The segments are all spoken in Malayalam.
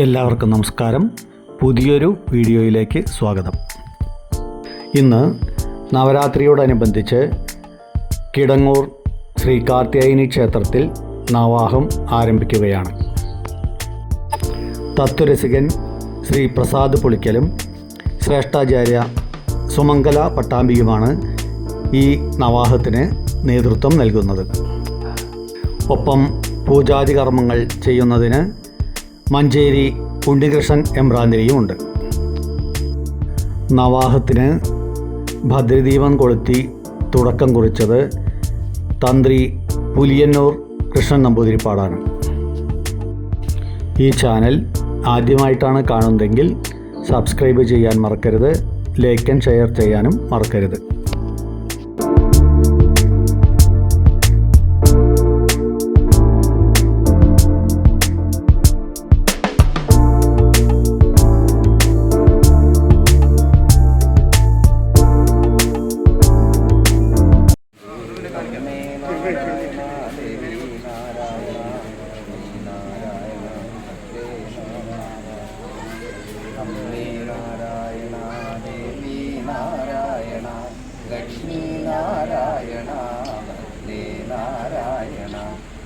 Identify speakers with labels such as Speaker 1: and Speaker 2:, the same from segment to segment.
Speaker 1: എല്ലാവർക്കും നമസ്കാരം. പുതിയൊരു വീഡിയോയിലേക്ക് സ്വാഗതം. ഇന്ന് നവരാത്രിയോടനുബന്ധിച്ച് കിടങ്ങൂർ ശ്രീ കാർത്യായനി ക്ഷേത്രത്തിൽ നവാഹം ആരംഭിക്കുകയാണ്. തത്വരസികൻ ശ്രീ പ്രസാദ് പുളിക്കലും ശ്രേഷ്ഠാചാര്യ സുമംഗല പട്ടാമ്പിയുമാണ് ഈ നവാഹത്തിന് നേതൃത്വം നൽകുന്നത്. ഒപ്പം പൂജാതി കർമ്മങ്ങൾ ചെയ്യുന്നതിന് മഞ്ചേരി ഉണ്ണികൃഷ്ണൻ എമ്പ്രാന്തിരിയുമുണ്ട് നവാഹത്തിന് ഭദ്രദീപം കൊളുത്തി തുടക്കം കുറിച്ചത് തന്ത്രി പുലിയന്നൂർ കൃഷ്ണൻ നമ്പൂതിരിപ്പാടാണ്. ഈ ചാനൽ ആദ്യമായിട്ടാണ് കാണുന്നതെങ്കിൽ സബ്സ്ക്രൈബ് ചെയ്യാൻ മറക്കരുത് ലൈക്ക് ആൻഡ് ഷെയർ ചെയ്യാനും മറക്കരുത്.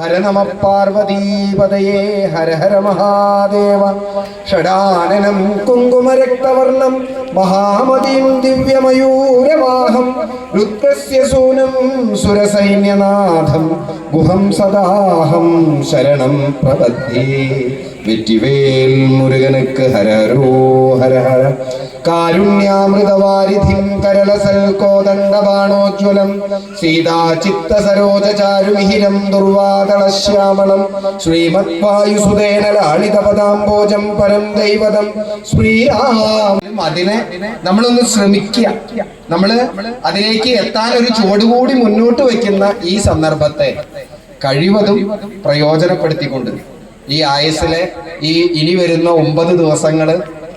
Speaker 2: ഹര നമ പാർവതീപതയേ ഹര ഹര മഹാദേവ. ഷടാനനം കുങ്കുമരക്തവർണം മഹാമതിം ദിവ്യമയൂരവാഹം രുദ്രസ്യ സൂനം സുരസൈന്യനാഥം ഗുഹം സദാഹം ശരണം പ്രപദ്യേ. വെറ്റിവേൽ മുരുകനുക്ക് ഹരരോ ഹര ഹര കാരുണ്യാമൃതവാരിധിം കരളസൽ കോദണ്ഡബാണോജ്വലം സീതാചിത്ത സരോജചാരുമിഹിരം ദുർവാതളശ്യാമളം ശ്രീമദ്വായുസുതേന ലാളിതപദാംബോജം പരം ദൈവതം. ശ്രീരാം അതിനെ നമ്മളൊന്ന് ശ്രമിക്കുക. നമ്മൾ അതിലേക്ക് എത്താൻ ഒരു ചുവടുകൂടി മുന്നോട്ട് വെക്കുന്ന ഈ സന്ദർഭത്തെ കഴിവതും പ്രയോജനപ്പെടുത്തിക്കൊണ്ട് ഈ ആയസിലെ ഈ ഇനി വരുന്ന ഒമ്പത് ദിവസങ്ങൾ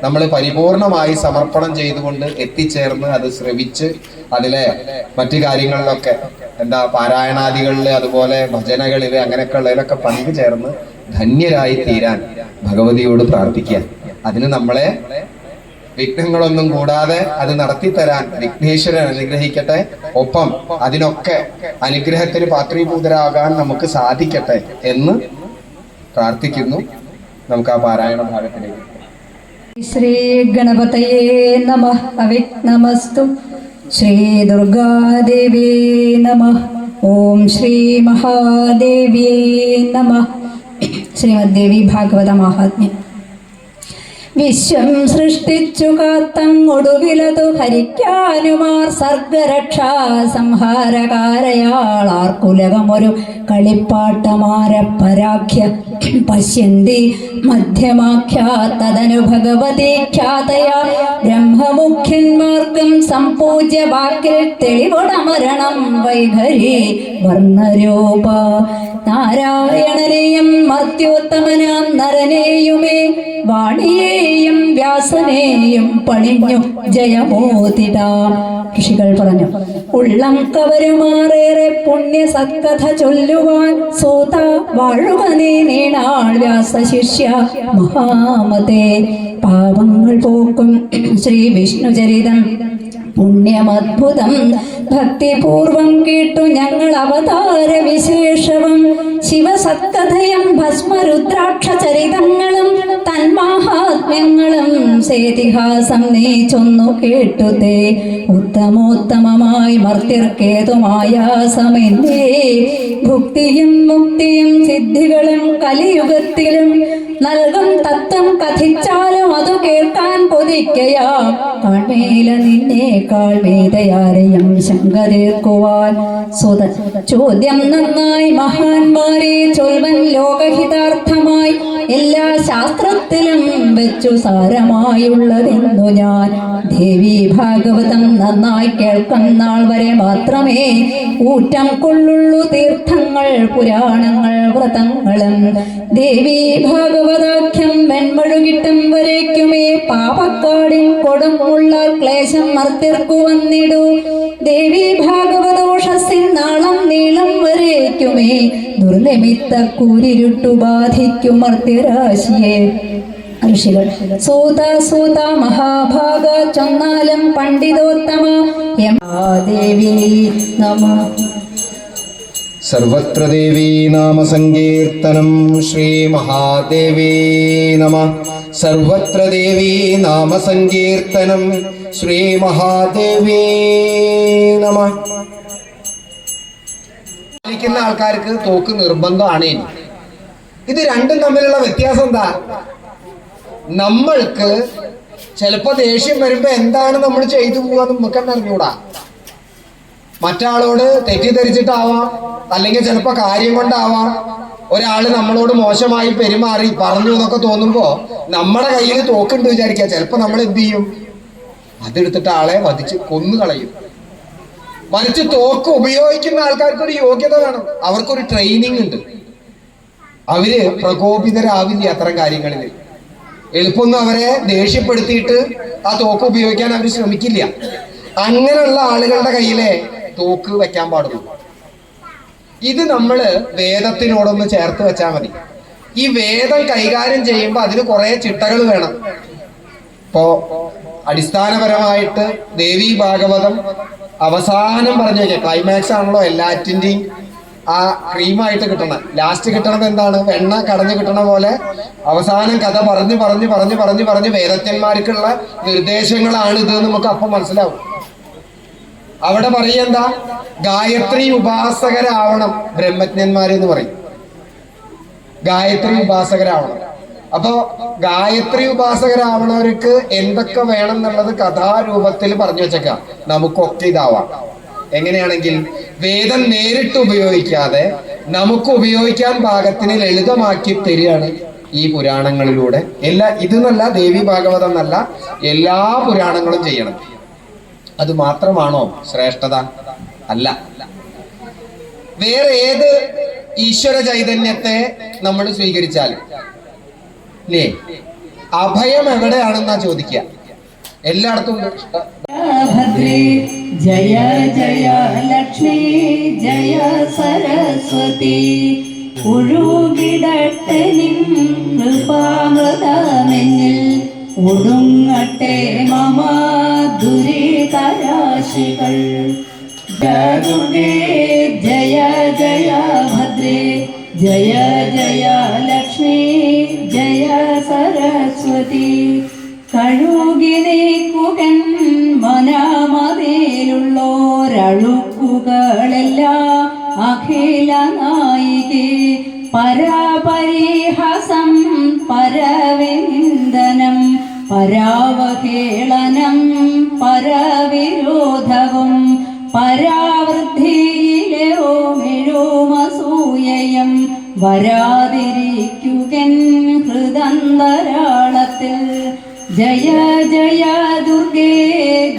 Speaker 2: നമ്മൾ പരിപൂർണമായി സമർപ്പണം ചെയ്തുകൊണ്ട് എത്തിച്ചേർന്ന് അത് ശ്രവിച്ച് അതിലെ മറ്റു കാര്യങ്ങളിലൊക്കെ എന്താ പാരായണാദികളിൽ അതുപോലെ ഭജനകളിൽ അങ്ങനെയൊക്കെ ഉള്ളതിലൊക്കെ പങ്കുചേർന്ന് ധന്യരായി തീരാൻ ഭഗവതിയോട് പ്രാർത്ഥിക്കുക. അതിന് നമ്മളെ വിഘ്നങ്ങളൊന്നും കൂടാതെ അത് നടത്തി തരാൻ വിഘ്നേശ്വരൻ അനുഗ്രഹിക്കട്ടെ. ഒപ്പം അതിനൊക്കെ അനുഗ്രഹത്തിന് പാത്രീഭൂതരാകാൻ നമുക്ക് സാധിക്കട്ടെ എന്ന് പ്രാർത്ഥിക്കുന്നു. നമുക്ക് ആ പാരായണ ഭാഗത്തിലേക്ക്
Speaker 3: അവിഘ്നമസ്തു. ശ്രീദുർഗാദേവ്യേ നമ. ഓം ശ്രീ മഹാദേവ്യേ നമ. ശ്രീമദ്ദേവി ഭാഗവത മാഹാത്മ്യം വിശ്വം സൃഷ്ടിച്ചു കാത്തങ്ങൊടുവിലതു ഹരിക്കാനുമാർ സർഗരക്ഷാ സംഹാരകാരയാളാർക്കുലകമൊരു കളിപ്പാട്ടമാരപ്പരാഖ്യ പശ്യന്തി മധ്യമാഖ്യാത്തതനു ഭഗവതി ഖ്യാതയാ ബ്രഹ്മമുഖ്യന്മാർക്കും സംപൂജ്യ വാക്കിൽ തെളിവുടമരണം വൈഖരി വർണരൂപ. നാരായണനെയും മർത്യോത്തമനാം നരനെയുമേ വാണിയെയും വ്യാസനെയും പണിഞ്ഞു ജയമോതിടാം. ഋഷികൾ പറഞ്ഞു ഉള്ളം കവരുമാറേറെ പുണ്യ സത്കഥ ചൊല്ലുവാൻ സോത വാഴുക നീണാൾ വ്യാസ ശിഷ്യ മഹാമതേ. പാപങ്ങൾ പോക്കും ശ്രീ വിഷ്ണു ചരിതം. പുണ്യമത്ഭുതം ഭക്തിപൂർവം കേട്ടു ഞങ്ങൾ അവതാര വിശേഷവും ശിവസത്കഥയും ഭസ്മരുദ്രാക്ഷ ചരിതങ്ങളും മനസ്സേതിഹാസം നീ ചൊന്നു കേട്ടുതേ ഉത്തമോത്തമമായി മർത്തിർക്കേതുമായാസമെന്നേ ഭുക്തിയും മുക്തിയും സിദ്ധികളും കലിയുഗത്തിലും നൽകും തത്വം കഥിച്ചാലും കൊതിക്കയാ കാൺമേല നിന്നേക്കാൾ വേദയാരെയും ശങ്ക തീർക്കുവാൻ സുത ചോദ്യം നന്നായി മഹാന്മാരെ ചൊൽവൻ ലോകഹിതാർത്ഥമായി. എല്ലാ ശാസ്ത്രത്തിലും വെച്ചു സാരമായുള്ളതെന്നു ഞാൻ. ദേവി ഭാഗവതം നന്നായി കേൾക്കുന്നാൾ വരെ മാത്രമേ ഊറ്റം കൊള്ളുള്ളൂ തീർത്ഥങ്ങൾ പുരാണങ്ങൾ വ്രതങ്ങളും. ദേവി ഭാഗവതാഖ്യം വെൺമഴുകിട്ടും വരയ്ക്കുമേ പാപക്കാടിൻ കൊടുമുള്ള ക്ലേശം മർത്തിർക്കു വന്നിടൂ. ദേവി ഭാഗവതോഷസിൻ നാളം നീളം വരേക്കുമേ. ദുർനിമിത്ത കൂരിരുട്ടു ബാധിക്കും മർത്തിരാശിയെ ഋഷികൾ സൂത സൂത മഹാഭാഗ ചൊന്നാലും പണ്ഡിതോത്തമ ദേവി നമ.
Speaker 2: സർവത്ര ദേവീ നാമ സങ്കീർത്തനം ശ്രീ മഹാദേവീ നമ. സർവത്ര ദേവീ നാമ സങ്കീർത്തനം ശ്രീ മഹാദേവീ നമ. ിക്കുന്ന ആൾക്കാർക്ക് തോക്ക് നിർബന്ധമാണ് ഇത് രണ്ടും തമ്മിലുള്ള വ്യത്യാസം എന്താ? നമ്മൾക്ക് ചിലപ്പോ ദേഷ്യം വരുമ്പോ എന്താണ് നമ്മൾ ചെയ്തു പോവാന്ന് നമുക്ക് തന്നെ അറിഞ്ഞൂടാ. മറ്റാളോട് തെറ്റിദ്ധരിച്ചിട്ടാവാം. അല്ലെങ്കിൽ ചിലപ്പോ കാര്യം കൊണ്ടാവാം. ഒരാൾ നമ്മളോട് മോശമായി പെരുമാറി പറഞ്ഞു എന്നൊക്കെ തോന്നുമ്പോ നമ്മുടെ കയ്യിൽ തോക്കുണ്ട് വിചാരിക്കുക. ചിലപ്പോ നമ്മൾ എന്ത് ചെയ്യും? അതെടുത്തിട്ട് ആളെ വധിച്ച് കൊന്നു കളയും. മറിച്ച് തോക്ക് ഉപയോഗിക്കുന്ന ആൾക്കാർക്ക് ഒരു യോഗ്യത വേണം. അവർക്കൊരു ട്രെയിനിങ് ഉണ്ട്. അവർ പ്രകോപിതരാവില്ല അത്തരം കാര്യങ്ങളിൽ എളുപ്പമൊന്നും അവരെ ദേഷ്യപ്പെടുത്തിയിട്ട് ആ തോക്ക് ഉപയോഗിക്കാൻ അവർ ശ്രമിക്കില്ല. അങ്ങനെയുള്ള ആളുകളുടെ കയ്യിലെ തോക്ക് വെക്കാൻ പാടുള്ളൂ. ഇത് നമ്മൾ വേദത്തിനോടൊന്ന് ചേർത്ത് വെച്ചാൽ മതി. ഈ വേദം കൈകാര്യം ചെയ്യുമ്പോൾ അതിന് കുറെ ചിട്ടകൾ വേണം. ഇപ്പോ അടിസ്ഥാനപരമായിട്ട് ദേവി ഭാഗവതം അവസാനം പറഞ്ഞു വെക്കാം ക്ലൈമാക്സ് ആണല്ലോ എല്ലാറ്റിന്റെയും ആ ക്രീമായിട്ട് കിട്ടണം. ലാസ്റ്റ് കിട്ടണത് എന്താണ്? വെണ്ണ കടഞ്ഞു കിട്ടണ പോലെ അവസാനം കഥ പറഞ്ഞു പറഞ്ഞു പറഞ്ഞു പറഞ്ഞു പറഞ്ഞ് വേദജ്ഞന്മാർക്കുള്ള നിർദ്ദേശങ്ങളാണ് ഇത് നമുക്ക് അപ്പം മനസ്സിലാവും. അവിടെ പറയെന്താ ഗായത്രി ഉപാസകരാവണം ബ്രഹ്മജ്ഞന്മാരെന്ന് പറയും. ഗായത്രി ഉപാസകരാവണം. അപ്പോ ഗായത്രി ഉപാസകരാവണവർക്ക് എന്തൊക്കെ വേണം എന്നുള്ളത് കഥാരൂപത്തിൽ പറഞ്ഞു വെച്ചേക്കാം. നമുക്കൊക്കെ ഇതാവാം. എങ്ങനെയാണെങ്കിൽ വേദം നേരിട്ട് ഉപയോഗിക്കാതെ നമുക്ക് ഉപയോഗിക്കാൻ പാകത്തിന് ലളിതമാക്കി തരികയാണ് ഈ പുരാണങ്ങളിലൂടെ. എല്ലാ ഇതെന്നല്ല ദേവി ഭാഗവതം എന്നല്ല എല്ലാ പുരാണങ്ങളും ചെയ്യണം. അത് മാത്രമാണോ ശ്രേഷ്ഠത? അല്ല. വേറെ ഏത് ഈശ്വര ചൈതന്യത്തെ നമ്മൾ സ്വീകരിച്ചാലും അല്ലേ അഭയം എവിടെയാണെന്നാ ചോദിക്കുക. എല്ലായിടത്തും.
Speaker 3: ജയ ജയ ലക്ഷ്മി ജയ സരസ്വതി. ഒഴുകിടട്ടെ നിൻ ഒടുങ്ങട്ടെ മമ ദുരിതരാശികൾ ജയ ജയ ജയ ഭദ്രേ ജയ ജയ ലക്ഷ്മി ജയ സരസ്വതി. കഴുകി നീക്കുകൻ മനമതിലുള്ളോരഴുക്കുകളെല്ലാം അഖില നായികേ. പരാപരിഹസം പരവിന്ദനം പരാവഹേളനം പരവിരോധവും പരാവൃദ്ധിയിലെ ഓമിഴോമസൂയം വരാതിരിക്കുകൻ ഹൃദന്തരാളത്തിൽ. ജയ ജയ ദുർഗേ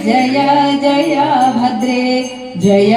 Speaker 3: ജയ ജയ ഭദ്രേ ജയ